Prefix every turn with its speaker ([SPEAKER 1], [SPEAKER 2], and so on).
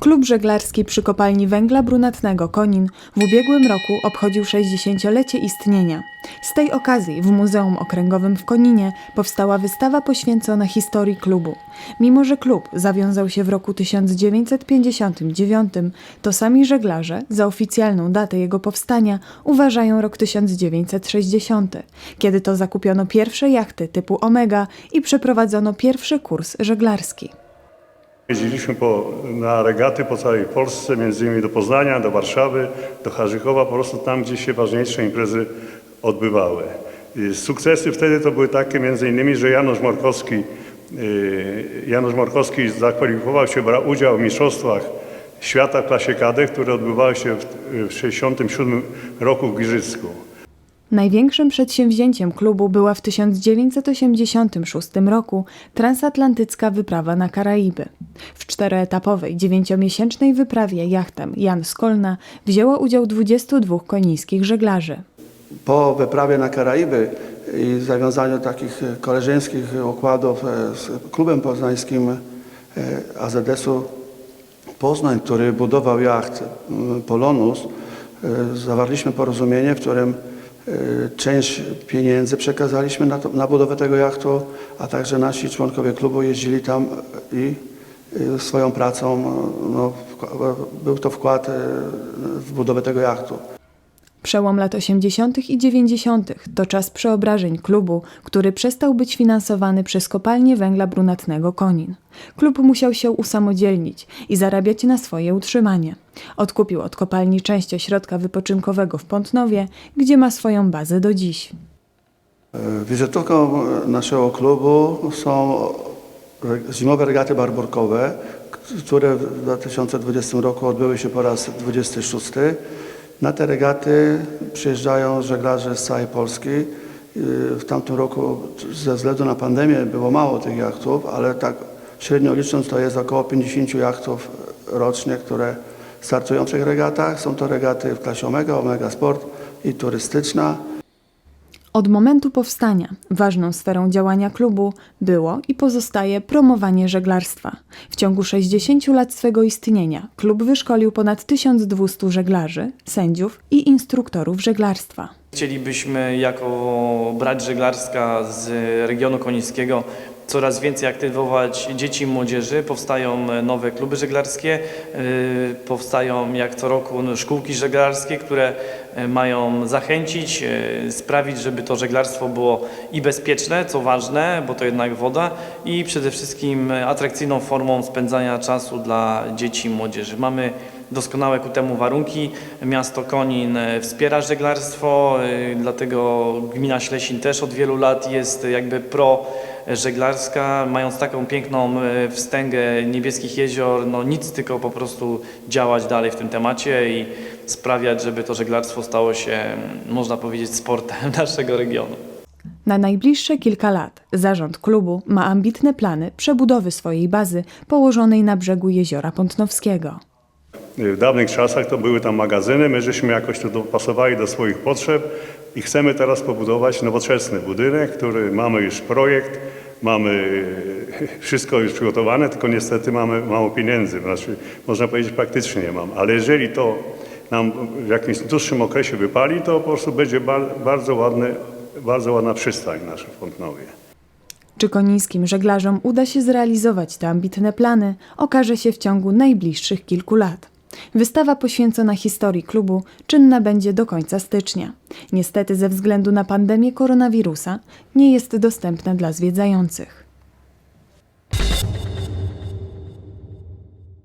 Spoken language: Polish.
[SPEAKER 1] Klub żeglarski przy kopalni węgla brunatnego Konin w ubiegłym roku obchodził 60-lecie istnienia. Z tej okazji w Muzeum Okręgowym w Koninie powstała wystawa poświęcona historii klubu. Mimo, że klub zawiązał się w roku 1959, to sami żeglarze za oficjalną datę jego powstania uważają rok 1960, kiedy to zakupiono pierwsze jachty typu Omega i przeprowadzono pierwszy kurs żeglarski.
[SPEAKER 2] Jeździliśmy po, na regaty po całej Polsce, między innymi do Poznania, do Warszawy, do Harzychowa, po prostu tam, gdzie się ważniejsze imprezy odbywały. Sukcesy wtedy to były takie między innymi, że Janusz Morkowski, yy, Janusz Morkowski zakwalifikował się, brał udział w mistrzostwach świata w klasie kadek, które odbywały się w 1967 roku w Giżycku.
[SPEAKER 1] Największym przedsięwzięciem klubu była w 1986 roku transatlantycka wyprawa na Karaiby. W czteroetapowej, dziewięciomiesięcznej wyprawie jachtem Jan Skolna wzięło udział 22 konińskich żeglarzy.
[SPEAKER 3] Po wyprawie na Karaiby i zawiązaniu takich koleżeńskich układów e, z klubem poznańskim e, AZS-u Poznań, który budował jacht Polonus, e, zawarliśmy porozumienie, w którym część pieniędzy przekazaliśmy na, to, na budowę tego jachtu, a także nasi członkowie klubu jeździli tam i e, swoją pracą, no, był to wkład e, w budowę tego jachtu.
[SPEAKER 1] Przełom lat 80. i 90. to czas przeobrażeń klubu, który przestał być finansowany przez kopalnię węgla brunatnego Konin. Klub musiał się usamodzielnić i zarabiać na swoje utrzymanie. Odkupił od kopalni część ośrodka wypoczynkowego w Pątnowie, gdzie ma swoją bazę do dziś.
[SPEAKER 3] Wizytówką naszego klubu są zimowe regaty barburkowe, które w 2020 roku odbyły się po raz 26. Na te regaty przyjeżdżają żeglarze z całej Polski. Yy, W tamtym roku ze względu na pandemię było mało tych jachtów, ale tak średnio licząc to jest około 50 jachtów rocznie, które startują w tych regatach. Są to regaty w klasie Omega, Omega Sport i turystyczna.
[SPEAKER 1] Od momentu powstania ważną sferą działania klubu było i pozostaje promowanie żeglarstwa. W ciągu 60 lat swego istnienia klub wyszkolił ponad 1200 żeglarzy, sędziów i instruktorów żeglarstwa.
[SPEAKER 4] Chcielibyśmy jako brać żeglarska z regionu konińskiego coraz więcej aktywować dzieci i młodzieży. Powstają nowe kluby żeglarskie, yy, powstają jak co roku szkółki żeglarskie, które yy, mają zachęcić, sprawić, żeby to żeglarstwo było i bezpieczne, co ważne, bo to jednak woda i przede wszystkim atrakcyjną formą spędzania czasu dla dzieci i młodzieży. Mamy doskonałe ku temu warunki. Miasto Konin e, wspiera żeglarstwo, e, dlatego gmina Ślesin też od wielu lat jest jakby pro żeglarska, mając taką piękną e, wstęgę niebieskich jezior, no nic tylko po prostu działać dalej w tym temacie i sprawiać, żeby to żeglarstwo stało się, można powiedzieć, sportem naszego regionu.
[SPEAKER 1] Na najbliższe kilka lat zarząd klubu ma ambitne plany przebudowy swojej bazy położonej na brzegu jeziora Pątnowskiego.
[SPEAKER 2] W dawnych czasach to były tam magazyny, my żeśmy jakoś to dopasowali do swoich potrzeb i chcemy teraz pobudować nowoczesny budynek, który mamy już projekt, mamy wszystko już przygotowane, tylko niestety mamy mało pieniędzy, znaczy można powiedzieć praktycznie nie mam, ale jeżeli to nam w jakimś dłuższym okresie wypali, to po prostu będzie bar- bardzo ładny, bardzo ładna przystań nasza w Pątnowie.
[SPEAKER 1] Czy konińskim żeglarzom uda się zrealizować te ambitne plany, okaże się w ciągu najbliższych kilku lat. Wystawa poświęcona historii klubu czynna będzie do końca stycznia. Niestety ze względu na pandemię koronawirusa nie jest dostępna dla zwiedzających.